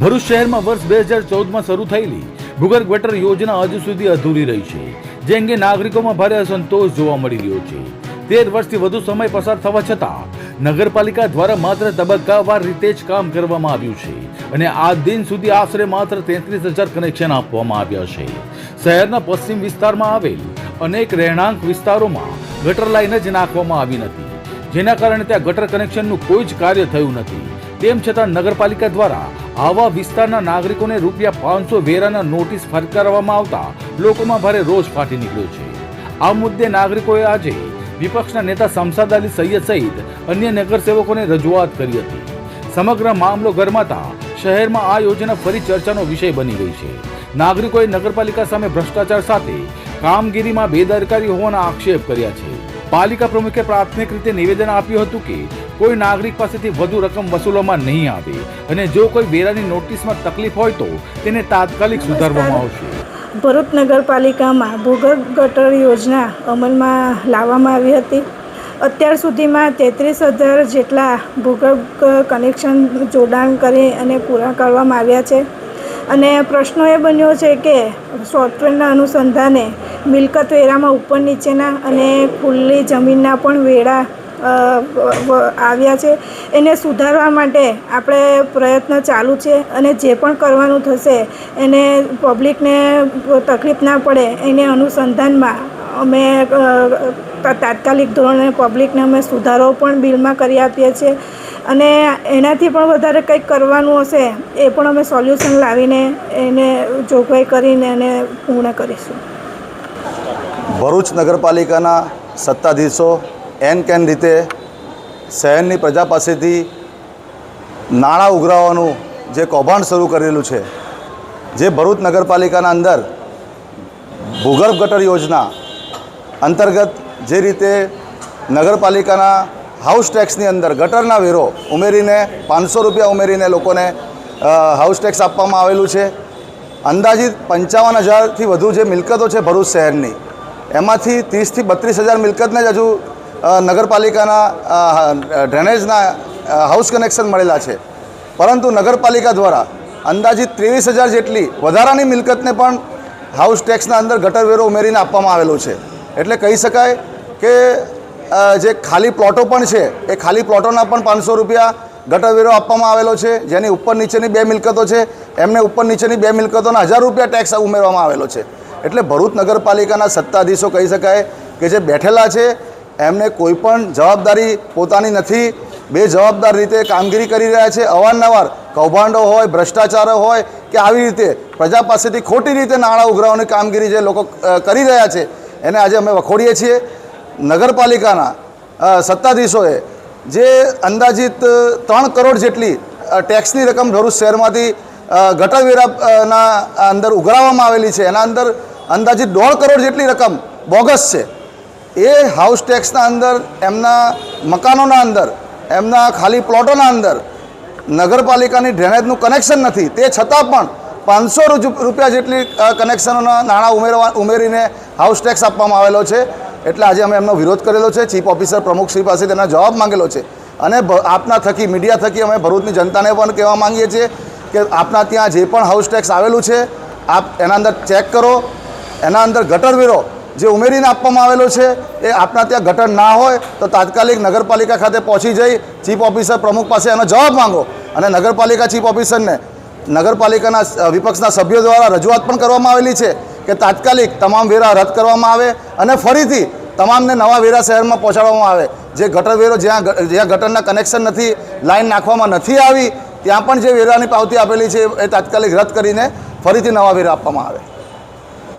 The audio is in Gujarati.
ભરૂચ શહેરમાં વર્ષ બે હજાર ચૌદમાં શરૂ થયેલી ભૂગર્ભ ગટર યોજના હજુ સુધી અધૂરી રહી છે, જે અંગે નાગરિકોમાં ભારે અસંતોષ જોવા મળી રહ્યો છે. તેર વર્ષથી વધુ સમય પસાર થવા છતાં, નગરપાલિકા દ્વારા માત્ર તબક્કાવાર રીતે જ કામ કરવામાં આવ્યું છે અને આ દિન સુધી આશરે માત્ર તેત્રીસ હજાર કનેક્શન આપવામાં આવ્યા છે. શહેરના પશ્ચિમ વિસ્તારમાં આવેલ અનેક રહેણાંક વિસ્તારોમાં ગટર લાઈન જ નાખવામાં આવી નથી. જેના કારણે ત્યાં ગટર કનેક્શનનું કોઈ જ કાર્ય થયું નથી. તેમ છતાં નગરપાલિકા દ્વારા આવા વિસ્તારના નાગરિકોને રૂપિયા પાંચસો વેરાના નોટિસ ફટકારવામાં આવતા લોકોમાં ભારે રોષ ફાટી નીકળ્યો છે. આ મુદ્દે નાગરિકોએ આજે વિપક્ષના નેતા શમસાદ અલી સૈયદ સહિત અન્ય નગરસેવકોને રજૂઆત કરી હતી. સમગ્ર મામલો ગરમાતા શહેરમાં આ યોજના ફરી ચર્ચાનો વિષય બની ગઈ છે. નાગરિકોએ નગરપાલિકા સામે ભ્રષ્ટાચાર સાથે કામગીરીમાં બેદરકારી હોવાના આક્ષેપ કર્યા છે. પાલિકા પ્રમુખે પ્રાથમિક રીતે નિવેદન આપ્યું હતું કે કોઈ નાગરિક પાસેથી વધુ રકમ વસૂલવામાં નહીં આવે અને જો કોઈ વેરાની નોટિસમાં તકલીફ હોય તો તેને તાત્કાલિક સુધારવામાં આવશે. ભરૂચ નગરપાલિકામાં ભૂગર્ભ ગટર યોજના અમલમાં લાવવામાં આવી હતી. અત્યાર સુધીમાં તેત્રીસ હજાર જેટલા ભૂગર્ભ કનેક્શન જોડાણ કરી અને પૂરા કરવામાં આવ્યા છે. અને પ્રશ્નો એ બન્યો છે કે સોફ્ટવેરના અનુસંધાને મિલકત વેરામાં ઉપર નીચેના અને ખુલ્લી જમીનના પણ વેરા આવ્યા છે. એને સુધારવા માટે આપણે પ્રયત્ન ચાલુ છે અને જે પણ કરવાનું થશે એને પબ્લિકને તકલીફ ના પડે એને અનુસંધાનમાં અમે તાત્કાલિક ધોરણે પબ્લિકને અમે સુધારો પણ બિલમાં કરી આપીએ છીએ. અને એનાથી પણ વધારે કંઈક કરવાનું હશે એ પણ અમે સોલ્યુશન લાવીને એને જોગવાઈ કરીને એને પૂર્ણ કરીશું. ભરૂચ નગરપાલિકાના સત્તાધીશો એન કેન રીતે શહેરની પ્રજા પાસેથી નાણાં ઉઘરાવવાનું જે કૌભાંડ શરૂ કરેલું છે, જે ભરૂચ નગરપાલિકાના અંદર ભૂગર્ભ ગટર યોજના અંતર્ગત જે રીતે નગરપાલિકાના હાઉસ ટેક્સની અંદર ગટરના વેરો ઉમેરીને પાંચસો રૂપિયા ઉમેરીને લોકોને હાઉસ ટેક્સ આપવામાં આવેલું છે. અંદાજિત પંચાવન હજારથી વધુ જે મિલકતો છે ભરૂચ શહેરની, એમાંથી ત્રીસથી બત્રીસ હજાર મિલકતને જ હજુ નગરપાલિકાના ડ્રેનેજના હાઉસ કનેક્શન મળેલા છે. પરંતુ નગરપાલિકા દ્વારા અંદાજિત ત્રેવીસ હજાર જેટલી વધારાની મિલકતને પણ હાઉસ ટેક્સના અંદર ગટર વેરો ઉમેરીને આપવામાં આવેલો છે. એટલે કહી શકાય કે જે ખાલી પ્લોટો પણ છે, એ ખાલી પ્લોટોના પણ પાંચસો રૂપિયા ગટર વેરો આપવામાં આવેલો છે, જેની ઉપર નીચેની બે મિલકતો છે, એમને ઉપર નીચેની બે મિલકતોના હજાર રૂપિયા ટેક્સ ઉમેરવામાં આવેલો છે. એટલે ભરૂચ નગરપાલિકાના સત્તાધીશો કહી શકાય કે જે બેઠેલા છે એમને કોઈપણ જવાબદારી પોતાની નથી. બે જવાબદાર રીતે કામગીરી કરી રહ્યા છે. અવારનવાર કૌભાંડો હોય, ભ્રષ્ટાચારો હોય કે આવી રીતે પ્રજા પાસેથી ખોટી રીતે નાણાં ઉઘરાવવાની કામગીરી જે લોકો કરી રહ્યા છે, એને આજે અમે વખોડીએ છીએ. નગરપાલિકાના સત્તાધીશોએ જે અંદાજિત ત્રણ કરોડ જેટલી ટેક્સની રકમ ભરૂચ શહેરમાંથી ગટરવેરાના અંદર ઉઘરાવવામાં આવેલી છે. એના અંદર અંદાજિત દોઢ કરોડ જેટલી રકમ બોગસ છે. એ હાઉસ ટેક્સના અંદર, એમના મકાનોના અંદર, એમના ખાલી પ્લોટોના અંદર નગરપાલિકાની ડ્રેનેજનું કનેક્શન નથી. તે છતાં પણ પાંચસો રૂપિયા જેટલી કનેક્શનોના નાણાં ઉમેરવા, ઉમેરીને હાઉસ ટેક્સ આપવામાં આવેલો છે. એટલે આજે અમે એમનો વિરોધ કરેલો છે. ચીફ ઓફિસર પ્રમુખશ્રી પાસે તેના જવાબ માંગેલો છે. અને આપના થકી મીડિયા થકી અમે ભરૂચની જનતાને પણ કહેવા માંગીએ છીએ કે આપના ત્યાં જે પણ હાઉસ ટેક્સ આવેલું છે, આપ એના અંદર ચેક કરો. એના અંદર ગટર વેરો જે ઉમેરીને આપવામાં આવેલો છે, એ આપના ત્યાં ઘટન ના હોય તો તાત્કાલિક નગરપાલિકા ખાતે પહોંચી જઈ ચીફ ઓફિસર પ્રમુખ પાસે એનો જવાબ માંગો અને નગરપાલિકા ચીફ ઓફિસરને નગરપાલિકાના વિપક્ષના સભ્યો દ્વારા રજૂઆત પણ કરવામાં આવેલી છે કે તાત્કાલિક તમામ વેરા રદ કરવામાં આવે અને ફરીથી તમામને નવા વેરા શહેરમાં પહોંચાડવામાં આવે. જે ગટર વેરો જ્યાં જ્યાં ગટરના કનેક્શન નથી, લાઈન નાખવામાં નથી આવી, ત્યાં પણ જે વેરાની પાવતી આપેલી છે એ તાત્કાલિક રદ કરીને ફરીથી નવા વેરા આપવામાં આવે.